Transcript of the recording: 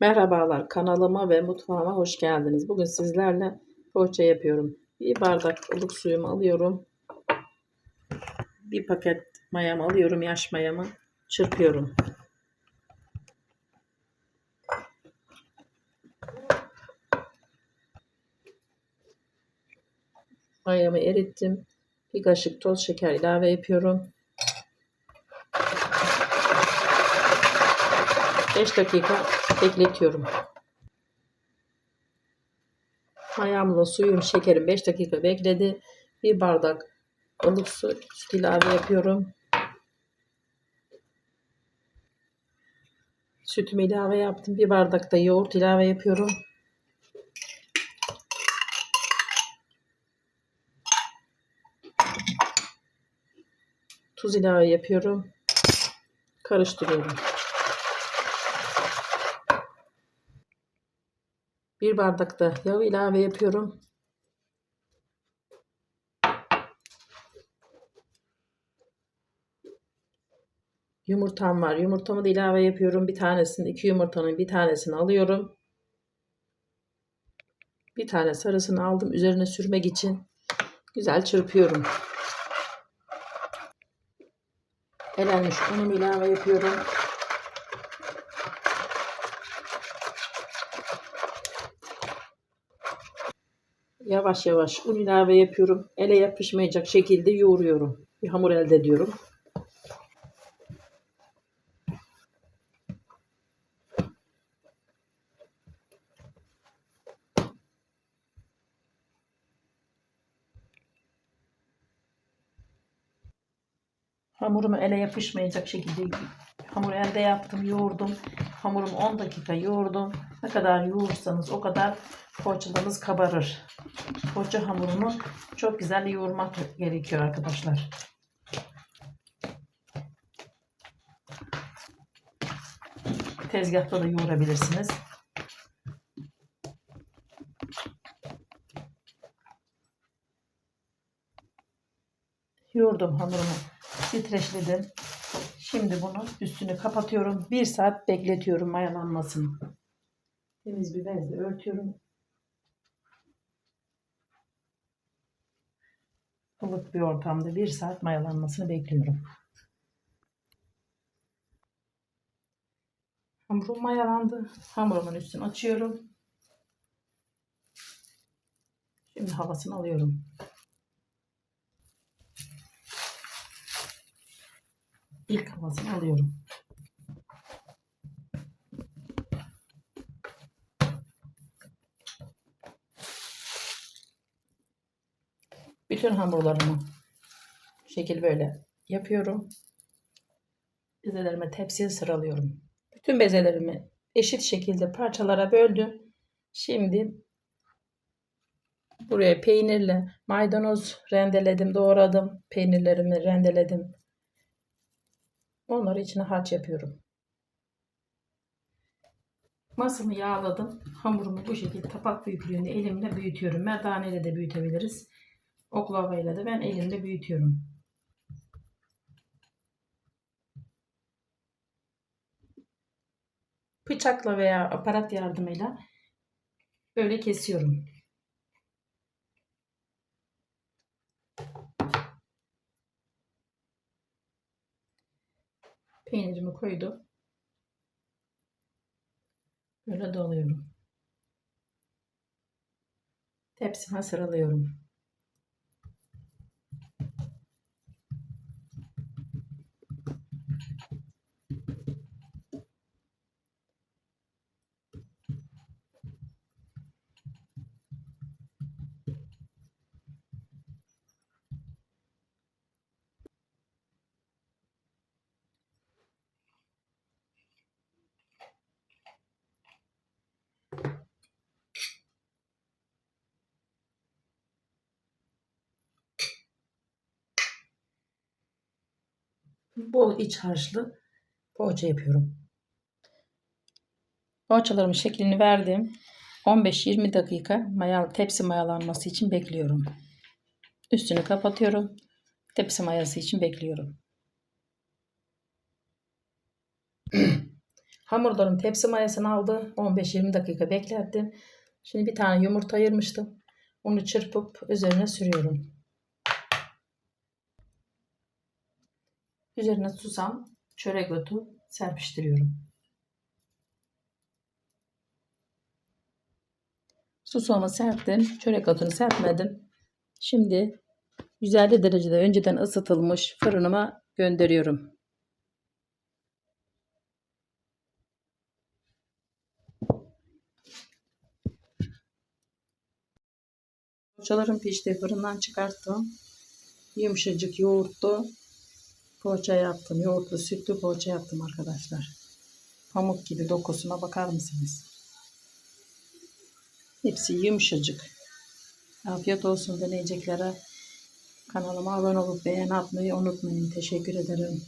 Merhabalar kanalıma ve mutfağıma hoş geldiniz. Bugün sizlerle poğaça yapıyorum. Bir bardak ılık suyumu alıyorum. Bir paket mayamı alıyorum, yaş mayamı. Çırpıyorum. Mayamı erittim. Bir kaşık toz şeker ilave yapıyorum. 5 dakika bekletiyorum. Mayamla suyum, şekerim 5 dakika bekledi. Bir bardak ılık su, süt ilave yapıyorum. Sütümü ilave yaptım. Bir bardak da yoğurt ilave yapıyorum. Tuz ilave yapıyorum. Karıştırıyorum. Bir bardak da yağ ilave yapıyorum. Yumurtam var. Yumurtamı da ilave yapıyorum. Bir tanesini, iki yumurtanın bir tanesini alıyorum. Bir tane sarısını aldım. Üzerine sürmek için güzel çırpıyorum. Elenmiş unumu ilave yapıyorum. Yavaş yavaş un ilave yapıyorum. Ele yapışmayacak şekilde yoğuruyorum. Bir hamur elde ediyorum. Hamurumu ele yapışmayacak şekilde hamur elde yaptım, yoğurdum. Hamurumu 10 dakika yoğurdum. Ne kadar yoğurursanız o kadar poğaçalarınız kabarır. Poğaça hamurunu çok güzel yoğurmak gerekiyor arkadaşlar. Tezgahta da yoğurabilirsiniz. Yoğurdum hamurumu. Titreşledim. Şimdi bunu üstünü kapatıyorum. Bir saat bekletiyorum mayalanmasını. Temiz bir bezle örtüyorum. ılık bir ortamda bir saat mayalanmasını bekliyorum. Hamurum mayalandı. Hamurumun üstünü açıyorum. Şimdi havasını alıyorum. İlk havasını alıyorum. Bütün hamurlarımı şekil böyle yapıyorum. Bezelerimi tepsiye sıralıyorum. Bütün bezelerimi eşit şekilde parçalara böldüm. Şimdi buraya peynirle maydanoz rendeledim, doğradım. Peynirlerimi rendeledim. Onları içine harç yapıyorum. Masamı yağladım. Hamurumu bu şekilde tapak büyüklüğünde elimle büyütüyorum. Merdaneyle de büyütebiliriz. Oklavayla da ben elimde büyütüyorum. Bıçakla veya aparat yardımıyla böyle kesiyorum. Peynirimi koydum. Böyle doluyorum. Tepsime sıralıyorum. Bol iç harçlı poğaça yapıyorum. Poğaçalarımın şeklini verdim. 15-20 dakika mayalı tepsi mayalanması için bekliyorum. Üstünü kapatıyorum. Tepsi mayası için bekliyorum. Hamurlarım tepsi mayasını aldı. 15-20 dakika beklettim. Şimdi bir tane yumurta ayırmıştım. Onu çırpıp üzerine sürüyorum. Üzerine susam, çörek otu serpiştiriyorum. Susamı serptim. Çörek otunu serpmedim. Şimdi 150 derecede önceden ısıtılmış fırınıma gönderiyorum. Poğaçalarım pişti. Fırından çıkarttım. Yumuşacık yoğurtlu poğaça yaptım. Yoğurtlu sütlü poğaça yaptım arkadaşlar. Pamuk gibi dokusuna bakar mısınız? Hepsi yumuşacık. Afiyet olsun deneyeceklere. Kanalıma abone olup beğen atmayı unutmayın. Teşekkür ederim.